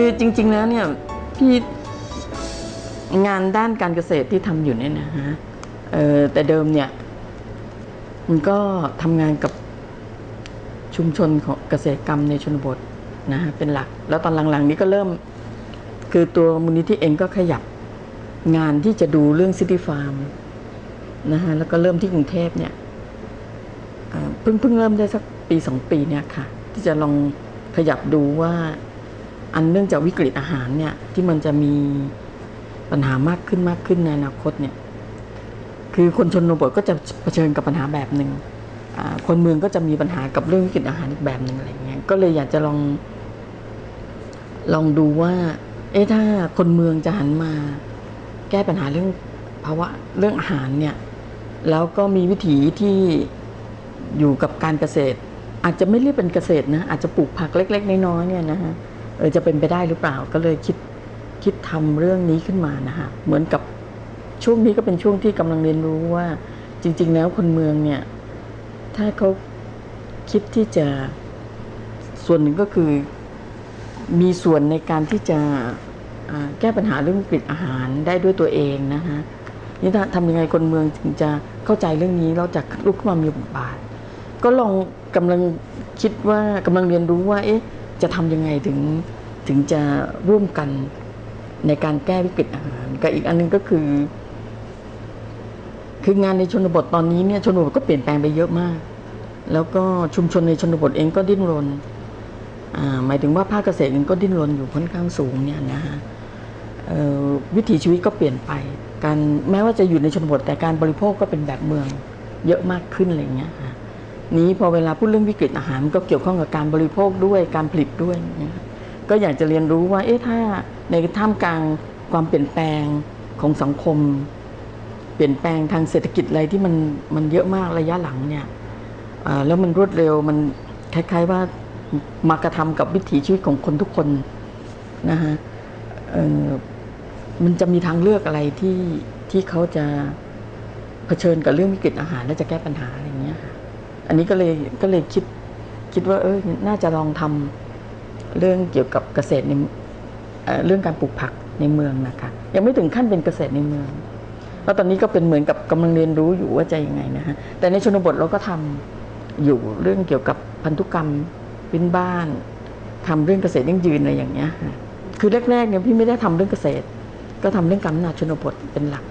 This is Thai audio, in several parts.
ือจริง ๆ แล้วเนี่ยพี่งานด้านการเกษตรที่ทำอยู่เนี่ยนะฮะแต่เดิมเนี่ย มันก็ทำงานกับชุมชนของเกษตรกรรมในชนบทนะฮะเป็นหลัก แล้วตอนหลังๆ นี้ก็เริ่ม คือตัวมูลนิธิเองก็ขยับงานที่จะดูเรื่องซิตี้ฟาร์มนะฮะแล้วก็เริ่มที่กรุงเทพเนี่ยเพิ่งเพิ่งเริ่มได้สักปีสองปีเนี่ยค่ะ ที่จะลองขยับดูว่า อันเนื่องจากวิกฤตอาหารเนี่ยที่มันจะมีปัญหามากขึ้นมากขึ้นในอนาคตเนี่ยคือคนชนบทก็จะเผชิญกับปัญหาแบบหนึ่งอ่าคนเมืองก็จะมีปัญหากับเรื่องวิกฤตอาหารอีกแบบหนึ่งอะไรเงี้ยก็เลยอยากจะลอง ลองดูว่า เอ๊ะถ้าคนเมืองจะหันมา แก้ปัญหาเรื่องภาวะเรื่องอาหารเนี่ย แล้วก็มีวิถีที่อยู่กับการเกษตร อาจจะไม่เรียกเป็นเกษตรนะอาจจะปลูกผักเล็ก ๆ น้อยๆเนี่ยนะฮะ เออจะเป็นไปได้หรือเปล่าก็เลยคิดคิดทำเรื่องนี้ขึ้นมานะฮะเหมือนกับช่วงนี้ก็เป็นช่วงที่กำลังเรียนรู้ว่า จริง ๆ แล้วคนเมืองเนี่ย ถ้าเขาคิดที่จะส่วนหนึ่งก็คือมีส่วนในการที่จะแก้ปัญหาเรื่องวิกฤตอาหารได้ด้วยตัวเองนะฮะนี่ถ้าทำยังไงคนเมืองถึงจะเข้าใจเรื่องนี้เราจะลุกขึ้นมามีบทบาท ก็ลองกำลังคิดว่ากำลังเรียนรู้ว่า เอ๊ะ จะทำยังไงถึงถึงจะร่วมกันในการแก้วิกฤตอาหารกับอีกอันหนึงก็คือ คืองานในชนบทตอนนี้เนี่ยชนบทก็เปลี่ยนแปลงไปเยอะมาก แล้วก็ชุมชนในชนบทเองก็ดิ้นรนอ่าหมายถึงว่าภาคเกษตรเองก็ดิ้นรนอยู่ค่อนข้างสูงเนี่ยนะฮะวิถีชีวิตก็เปลี่ยนไป การแม้ว่าจะอยู่ในชนบทแต่การบริโภคก็เป็นแบบเมืองเยอะมากขึ้นอะไรเงี้ยฮะ นี้พอเวลาพูดเรื่องวิกฤตอาหารก็เกี่ยวข้องกับการบริโภคด้วยการผลิตด้วย ก็อยากจะเรียนรู้ว่าเอ๊ะถ้าในท่ามกลางความเปลี่ยนแปลงของสังคม เปลี่ยนแปลงทางเศรษฐกิจอะไรที่มันมันเยอะมากระยะหลังเนี่ยแล้วมันรวดเร็วมันคล้ายๆว่ามากระทำกับวิถีชีวิตของคนทุกคนนะฮะมันจะมีทางเลือกอะไรที่ที่เขาจะเผชิญกับเรื่องวิกฤตอาหารและจะแก้ปัญหาอะไร อันนี้ก็เลยก็เลยคิดคิดว่าเออน่าจะลองทำเรื่องเกี่ยวกับเกษตรในเเรื่องการปลูกผักในเมืองนะคะ ยังไม่ถึงขั้นเป็นเกษตรในเมืองแล้วตอนนี้ก็เป็นเหมือนกับกำลังเรียนรู้อยู่ว่าจะยังไงนะฮะแต่ในชนบทเราก็ทำอยู่เรื่องเกี่ยวกับพันธุกรรมพื้นบ้านทำเรื่องเกษตรยั่งยืนอะไรอย่างเงี้ยคือแรกๆเนี่ยพี่ไม่ได้ทำเรื่องเกษตร ก็ทำเรื่องการพัฒนาชนบทเป็นหลัก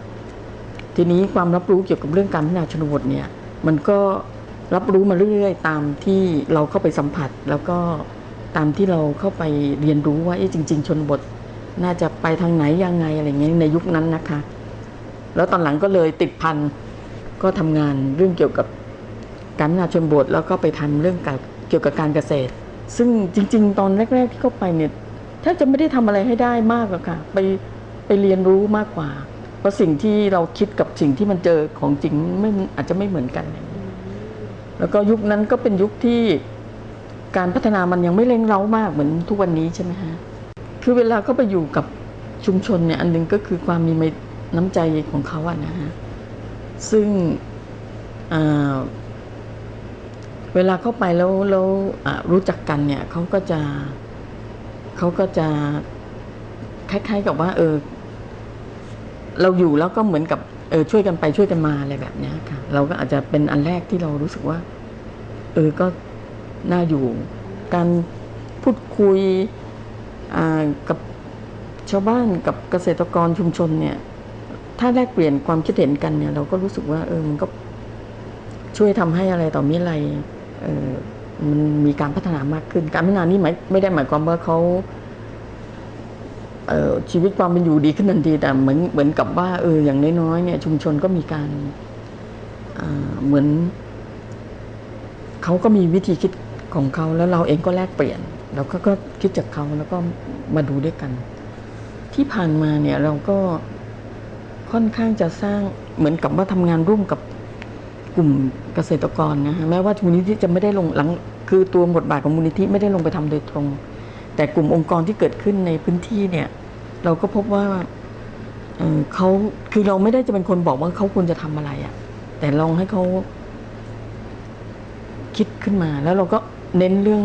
ทีนี้ความรับรู้เกี่ยวกับเรื่องการพัฒนาชนบทเนี่ย มันก็ รับรู้มาเรื่อยๆ ตามที่เราเข้าไปสัมผัส แล้วก็ตามที่เราเข้าไปเรียนรู้ว่าเอ๊ะจริง ๆ ชนบท น่าจะไปทางไหนยังไงอะไรเงี้ยในยุคนั้นนะคะ แล้วตอนหลังก็เลยติดพันก็ทำงานเรื่องเกี่ยวกับการพัฒนาชนบทแล้วก็ไปทำเรื่องเกี่ยวกับการเกษตร ซึ่งจริง ๆ ตอนแรก ๆ ที่เข้าไปเนี่ยแทบจะไม่ได้ทำอะไรให้ได้มากหรอกค่ะ ไปไปเรียนรู้มากกว่า เพราะสิ่งที่เราคิดกับสิ่งที่มันเจอของจริงไม่อาจจะไม่เหมือนกัน แล้วก็ยุคนั้นก็เป็นยุคที่การพัฒนามันยังไม่เร่งเร้ามากเหมือนทุกวันนี้ใช่ไหมฮะคือเวลาเขาไปอยู่กับชุมชนเนี่ยอันหนึงก็คือความมีน้ำใจของเขาอะนะฮะซึ่งเวลาเข้าไปแล้วแล้วรู้จักกันเนี่ยเขาก็จะเขาก็จะคล้ายๆกับว่าเออเราอยู่แล้วก็เหมือนกับ เออช่วยกันไปช่วยกันมาอะไรแบบเนี้ยค่ะ เราก็อาจจะเป็นอันแรกที่เรารู้สึกว่า เออก็น่าอยู่ การพูดคุยอ่ากับชาวบ้านกับเกษตรกรชุมชนเนี่ย ถ้าแลกเปลี่ยนความคิดเห็นกันเนี่ย เราก็รู้สึกว่า เออมันก็ช่วยทำให้อะไรต่อมีอะไรเออมันมีการพัฒนามากขึ้น การพัฒนานี่หมายไม่ได้หมายความว่าเขา ชีวิตความเป็นอยู่ดีขึ้นทันที แต่เหมือนเหมือนกับว่าเอออย่างน้อยๆเนี่ย ชุมชนก็มีการเหมือนเขาก็มีวิธีคิดของเขาแล้วเราเองก็แลกเปลี่ยนเราก็ก็คิดจากเขาแล้วก็มาดูด้วยกัน ที่ผ่านมาเนี่ยเราก็ค่อนข้างจะสร้างเหมือนกับว่าทำงานร่วมกับกลุ่มเกษตรกรนะฮะแม้ว่ามูลนิธิจะไม่ได้ลงหลัง คือตัวบทบาทของมูลนิธิไม่ได้ลงไปทำโดยตรง แต่กลุ่มองค์กรที่เกิดขึ้นในพื้นที่เนี่ย เราก็พบว่าเเขาคือเราไม่ได้จะเป็นคนบอกว่าเขาควรจะทำอะไรอะ่ะ แต่ลองให้เขาคิดขึ้นมา แล้วเราก็เน้นเรื่อง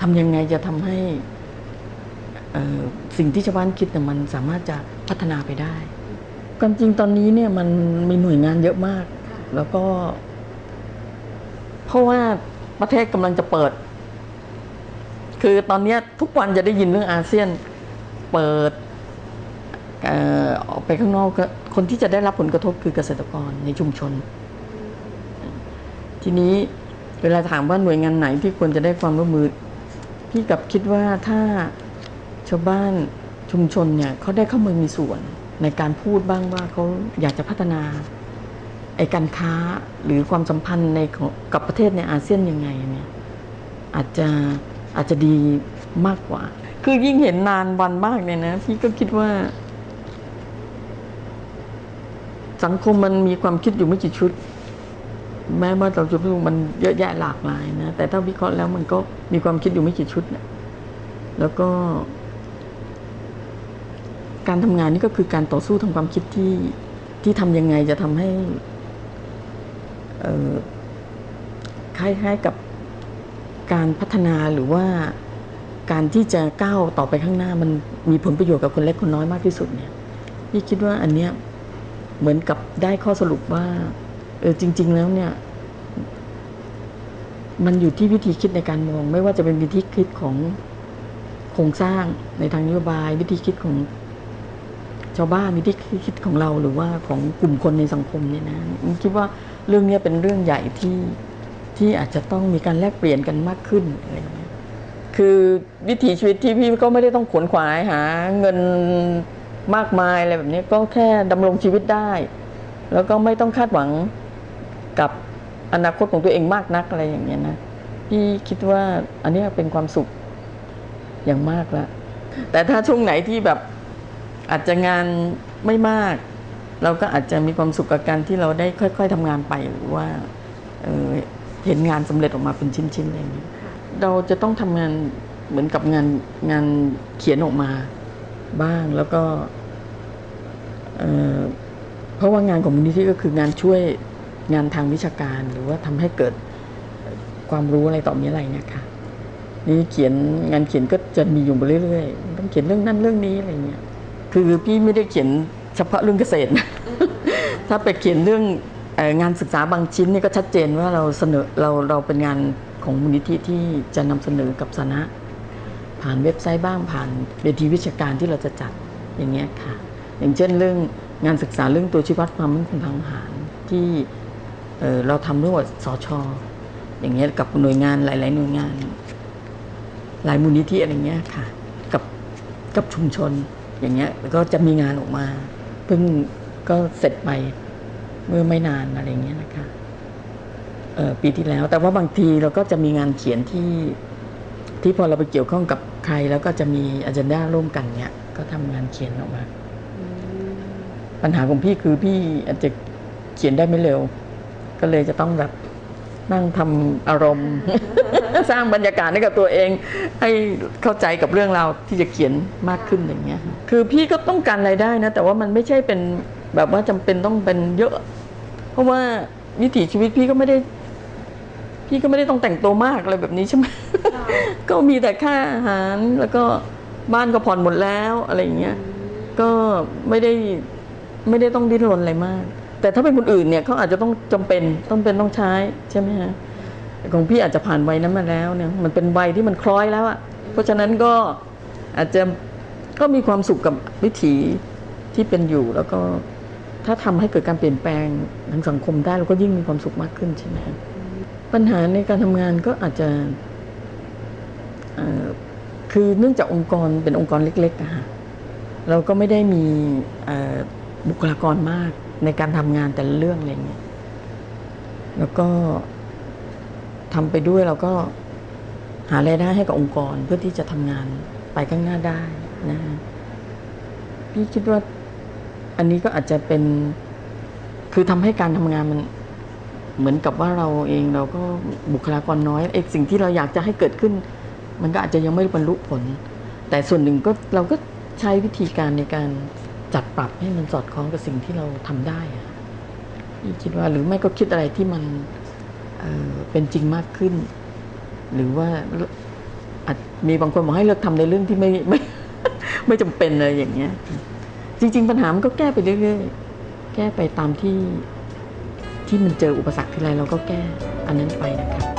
ทำยังไงจะทำให้สิ่งที่ชาวบ้านคิดเนี่ยมันสามารถจะพัฒนาไปได้ความจริงตอนนี้เนี่ยมันมีหน่วยงานเยอะมาก แล้วก็ เพราะว่าประเทศกำลังจะเปิด คือตอนนี้ทุกวันจะได้ยินเรื่องอาเซียนเปิดออกไปข้างนอกก็คนที่จะได้รับผลกระทบคือเกษตรกรในชุมชน ทีนี้เวลาถามว่าหน่วยงานไหนที่ควรจะได้ความร่วมมือ พี่กับคิดว่าถ้าชาวบ้านชุมชนเนี่ยเขาได้เข้ามามีส่วนในการพูดบ้างว่าเขาอยากจะพัฒนาไอ้การค้าหรือความสัมพันธ์ในกับประเทศในอาเซียนยังไงเนี่ยอาจจะ อาจจะดีมากกว่า คือยิ่งเห็นนานวันมากเนี่ยนะพี่ก็คิดว่า สังคมมันมีความคิดอยู่ไม่กี่ชุด แม้ว่าเราจะพูดมันเยอะแยะหลากหลายนะแต่ถ้าวิเคราะห์แล้วมันก็มีความคิดอยู่ไม่กี่ชุดนะแล้วก็ การทำงานนี่ก็คือการต่อสู้ทางความคิดที่ที่ทำยังไงจะทำให้คล้ายๆกับ การพัฒนาหรือว่าการที่จะก้าวต่อไปข้างหน้ามันมีผลประโยชน์กับคนเล็กคนน้อยมากที่สุดเนี่ยพี่คิดว่าอันเนี้ยเหมือนกับได้ข้อสรุปว่าเออจริง ๆ แล้วเนี่ย มันอยู่ที่วิธีคิดในการมอง ไม่ว่าจะเป็นวิธีคิดของโครงสร้างในทางนโยบาย วิธีคิดของชาวบ้านวิธีคิดของเราหรือว่าของกลุ่มคนในสังคมเนี่ยนะคิดว่าเรื่องนี้เป็นเรื่องใหญ่ที่ ที่อาจจะต้องมีการแลกเปลี่ยนกันมากขึ้นอะไรอย่างเงี้ยคือวิถีชีวิตที่พี่ก็ไม่ได้ต้องขวนขวายหา เงินมากมายอะไรแบบนี้ก็แค่ดำรงชีวิตได้ แล้วก็ไม่ต้องคาดหวังกับอนาคตของตัวเองมากนักอะไรอย่างเงี้ยนะพี่คิดว่าอันนี้เป็นความสุขอย่างมากล้วแต่ถ้าช่วงไหนที่แบบอาจจะงานไม่มาก เราก็อาจจะมีความสุขกับการที่เราได้ค่อย ๆทำงานไปหรือว่าเออ เห็นงานสำเร็จออกมาเป็นชิ้นๆอะไรอย่างเงี้เราจะต้องทำงานเหมือนกับงานงานเขียนออกมาบ้างแล้วก็เพราะว่างานของมูลนิธิก็คืองานช่วยงานทางวิชาการ หรือว่าทำให้เกิดความรู้อะไรต่อมีอะไรเนี่ยค่ะนี่เขียนงานเขียนก็จะมีอยู่เรื่อยๆต้องเขียนเรื่องนั้นเรื่องนี้อะไรเงี้ยคือพี่ไม่ได้เขียนเฉพาะเรื่องเกษตรนะถ้าไปเขียนเรื่อง งานศึกษาบางชิ้นนี่ก็ชัดเจนว่าเราเสนอเราเราเป็นงานของมูลนิธิที่จะนำเสนอกับสาธารณะผ่านเว็บไซต์บ้างผ่านเวทีวิชาการที่เราจะจัดอย่างเงี้ยค่ะ อย่างเช่นเรื่องงานศึกษาเรื่องตัวชี้วัดความมั่นคงทางอาหารที่เเราทำร่วมกับสชอย่างเงี้ยกับหน่วยงานหลาย ๆ หน่วยงาน หลายมูลนิธิอะไรเงี้ยค่ะ กับกับชุมชนอย่างเงี้ยแล้วก็จะมีงานออกมาเพิ่งก็เสร็จไป เมื่อไม่นานอะไรเงี้ยนะคะเอ่อปีที่แล้ว แต่ว่าบางทีเราก็จะมีงานเขียนที่ที่พอเราไปเกี่ยวข้องกับใคร แล้วก็จะมีอ g e n d a ร่วมกันเนี่ยก็ทำงานเขียนออกมา ปัญหาของพี่คือพี่อาจจะเขียนได้ไม่เร็ว ก็เลยจะต้องแบบนั่งทำอารมณ์ สร้างบรรยากาศให้กับตัวเอง ให้เข้าใจกับเรื่องราวที่จะเขียนมากขึ้นอย่างเงี้ย คือพี่ก็ต้องการรายได้นะ แต่ว่ามันไม่ใช่เป็น แบบว่าจำเป็นต้องเป็นเยอะ เพราะว่าวิถีชีวิตพี่ก็ไม่ได้ พี่ก็ไม่ได้ต้องแต่งตัวมากอะไรแบบนี้ใช่ไหมก็มีแต่ค่าอาหารแล้วก็บ้านก็ผ่อนหมดแล้วอะไรอย่างเงี้ยก็ไม่ได้ไม่ได้ต้องดิ้นรนอะไรมาก แต่ถ้าเป็นคนอื่นเนี่ยเขาอาจจะต้องจำเป็นต้องเป็นต้องใช้ใช่ไหมฮะของพี่อาจจะผ่านวัยนั้นมาแล้วเนี่ยมันเป็นวัยที่มันคล้อยแล้วอะเพราะฉะนั้นก็อาจจะก็มีความสุขกับวิถีที่เป็นอยู่แล้วก็ ถ้าทำให้เกิดการเปลี่ยนแปลงทางสังคมได้เราก็ยิ่งมีความสุขมากขึ้นใช่ไหมปัญหาในการทำงานก็อาจจะคือเนื่องจากองค์กรเป็นองค์กรเล็กๆอะฮะเราก็ไม่ได้มีบุคลากรมากในการทำงานแต่ละเรื่องอะไรเงี้ย แล้วก็ทำไปด้วยเราก็หารายได้ให้กับองค์กรเพื่อที่จะทำงานไปข้างหน้าได้นะฮะพี่คิดว่า อันนี้ก็อาจจะเป็นคือทำให้การทำงานมันเหมือนกับว่าเราเองเราก็บุคลากรน้อยไอ้สิ่งที่เราอยากจะให้เกิดขึ้น มันก็อาจจะยังไม่บรรลุผล แต่ส่วนหนึ่งก็เราก็ใช้วิธีการในการจัดปรับให้มันสอดคล้องกับสิ่งที่เราทำได้ที่คิดว่าหรือไม่ก็คิดอะไรที่มันเเป็นจริงมากขึ้น หรือว่ามีบางคนบอกให้เลิกทำในเรื่องที่ไม่ไม่ไม่จำเป็นเลยอย่างเงี้ย จริง ๆ ปัญหามันก็แก้ไปเรื่อยๆ แก้ไปตามที่ที่มันเจออุปสรรคทีไรเราก็แก้อันนั้นไปนะครับ